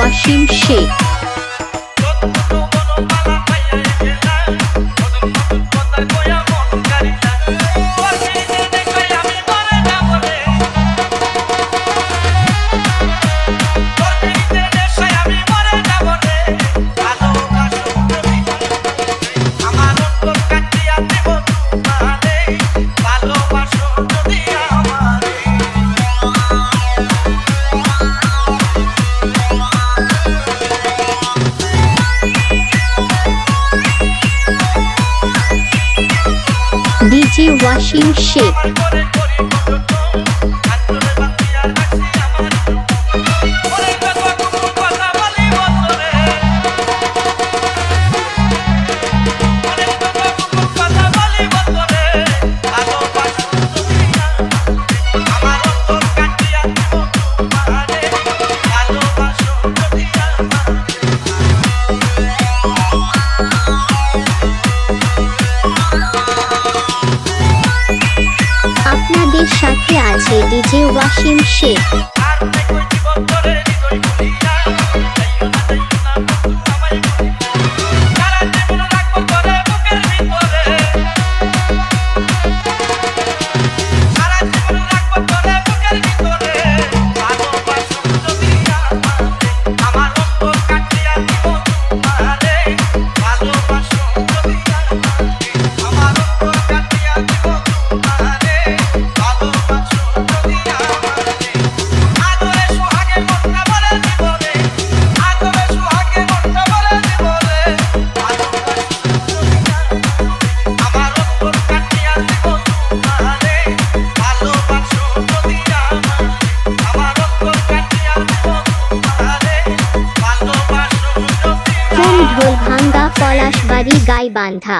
Wasim Sheikh DG Wasim Sheikh আপনাদের সাথে আছে ডিজে ওয়াসিম শেখ। हमारी गाय बांधा।